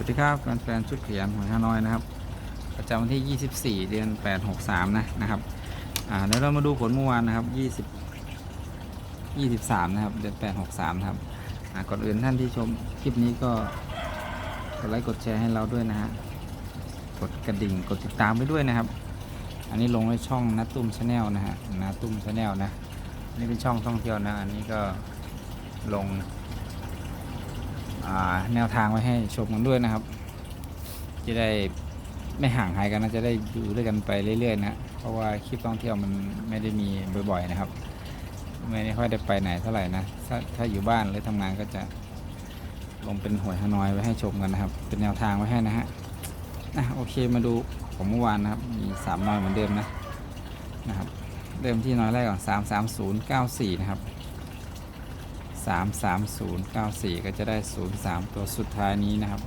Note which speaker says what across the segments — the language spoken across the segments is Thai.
Speaker 1: วัสดีครับแฟนๆชุดขยันหวยฮานอยนะครับ ประจำวันที่ 24 เดือน 8 63 นะนะครับอ่าเดี๋ยวเรามาดูผลเมื่อวานนะครับ20 23 นะครับ เดือน 8 63 นะครับอ่าก่อนอื่นท่านที่ชมคลิปนี้ก็กดไลค์กดแชร์ให้เราด้วยนะฮะกดกระดิ่งกดติดตามไปด้วยนะครับ อันนี้ลงไว้ช่องนัตุ้มชาแนลนะฮะนัตุ้มชาแนลนะนี่เป็นช่องท่องเที่ยวนะ อันนี้ก็ลง แนวทางไว้ให้ชมกันด้วยนะครับ จะได้ไม่ห่างหายกันนะจะได้ดูด้วยกันไปเรื่อยๆนะเพราะว่าคลิปท่องเที่ยวมันไม่ได้มีบ่อยๆนะครับ ไม่ได้ค่อยได้ไปไหนเท่าไหร่นะถ้าถ้าอยู่บ้านหรือทำงานก็จะลงเป็นหวยฮานอยไว้ให้ชมกันนะครับ เป็นแนวทางไว้ให้นะฮะนะโอเคมาดูของเมื่อวานนะครับ มีสามน้อยเหมือนเดิมนะนะครับเริ่มที่น้อยแรกก่อนสามสามศูนย์เก้าสี่นะครับ สามสามศูนย์เก้าสี่ก็จะได้ศูนย์สามตัวสุดท้ายนี้นะครับ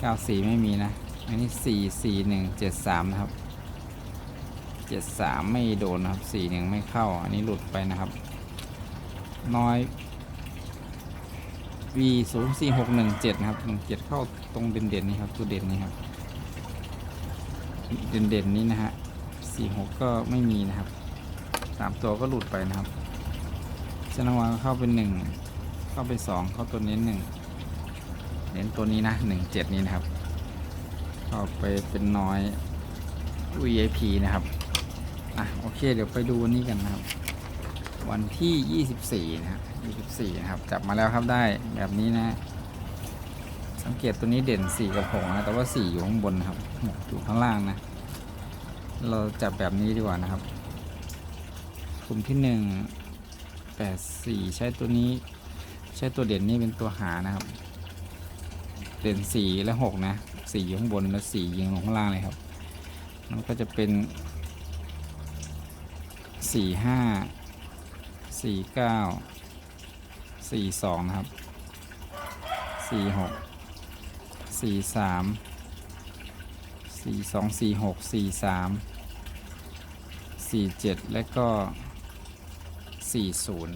Speaker 1: เก้าสี่ไม่มีนะ อันนี้สี่สี่หนึ่งเจ็ดสามนะครับเจ็ดสามไม่โดนนะครับสี่หนึ่งไม่เข้า อันนี้หลุดไปนะครับ น้อย V ศูนย์สี่หกหนึ่งเจ็ดนะครับหนึ่งเจ็ดเข้าตรงเด่นเด่นๆนี้ครับตัวเด่นนี้ครับเด่นเด่นๆนี้นะฮะสี่หกก็ไม่มีนะครับสามตัวก็หลุดไปนะครับ ชนะวาเข้าเป็นหนึ่งเข้าไปสองเข้าตัวนี้หนึ่งเน้นตัวนี้นะหนึ่งเจ็ดนี้นะครับเข้าไปเป็นน้อย VIP นะครับอะโอเคเดี๋ยวไปดูวันนี้กันนะครับ วันที่ 24 นะครับ24 นะครับ จับมาแล้วครับได้แบบนี้นะ สังเกตตัวนี้เด่น 4 กับ6นะแต่ว่า 4 อยู่ข้างบนนะครับ6อยู่ข้างล่างนะ เราจับแบบนี้ดีกว่านะครับกลุ่มที่ 1 แปดสี่ใช้ตัวนี้ ใช้ตัวเด่นนี่เป็นตัวหานะครับ เด่นสี่และหกนะสี่อยู่ข้างบนแล้วสี่ยิงลงข้างล่างเลยครับ มันก็จะเป็นสี่ห้าสี่เก้าสี่สองนะครับสี่หกสี่สามสี่สองสี่หกสี่สามสี่เจ็ดและก็ สี่ศูนย์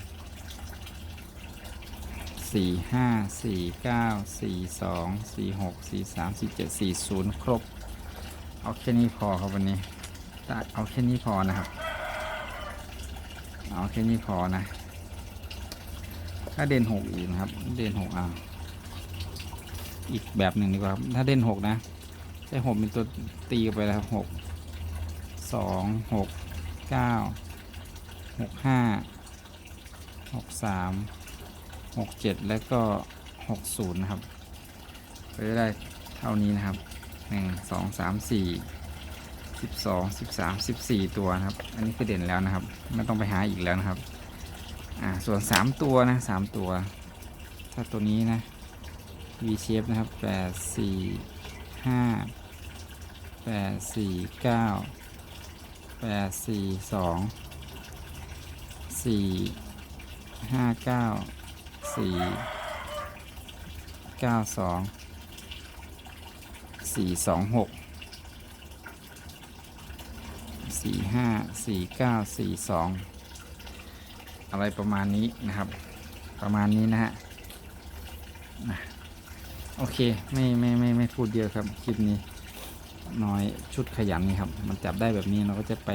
Speaker 1: สี่ห้าสี่เก้าสี่สองสี่หกสี่สามสี่เจ็ดสี่ศูนย์ครบ เอาแค่นี้พอครับวันนี้ได้เอาแค่นี้พอนะครับ เอาแค่นี้พอนะ ถ้าเด่นหกอีกนะครับ เด่นหกอ่าอีกแบบหนึ่งดีกว่าครับถ้าเด่นหกนะใช้หกเป็นตัวตีไปแล้วหกสองหกเก้าหกห้า 63 67 และก็ 60 นะครับก็จะได้เท่านี้นะครับ 1 2 3 4 12 13 14 ตัวนะครับ อันนี้คือเด่นแล้วนะครับ ไม่ต้องไปหาอีกแล้วนะครับ อ่า ส่วน 3 ตัวนะ 3 ตัว ถ้าตัวนี้นะ V shape นะครับ 8 4 5 8 4 9 8 4 2 4 ห้าเก้าสี่เก้าสองสี่สองหกสี่ห้าสี่เก้าสี่สองอะไรประมาณนี้นะครับ ประมาณนี้นะฮะโอเคไม่ไม่ไม่ไม่พูดเยอะครับคลิปนี้น้อยชุดขยันนี่ครับ มันจับได้แบบนี้เราก็จะไป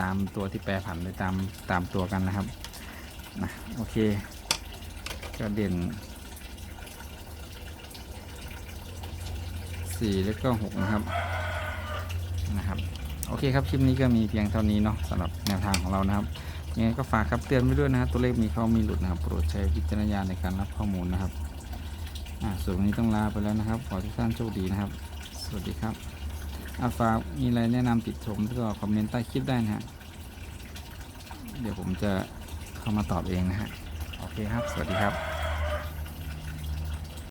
Speaker 1: ตามตัวที่แปรผันไปตามตามตัวกันนะครับ โอเค ก็เด่นสี่แล้วก็หกนะครับนะครับ โอเคครับ คลิปนี้ก็มีเพียงเท่านี้เนาะสำหรับแนวทางของเรานะครับยังไงก็ฝากครับเตือนไว้ด้วยนะครับตัวเลขมีเข้ามีหลุดนะครับ โปรดใช้วิจารณญาณในการรับข้อมูลนะครับอ่าส่วนวันนี้ต้องลาไปแล้วนะครับ ขอทุกท่านโชคดีนะครับ สวัสดีครับอาฝากมีอะไรแนะนำติดชมก็คอมเมนต์ใต้คลิปได้นะฮะเดี๋ยวผมจะ เข้ามาตอบเองนะฮะ โอเคครับ สวัสดีครับ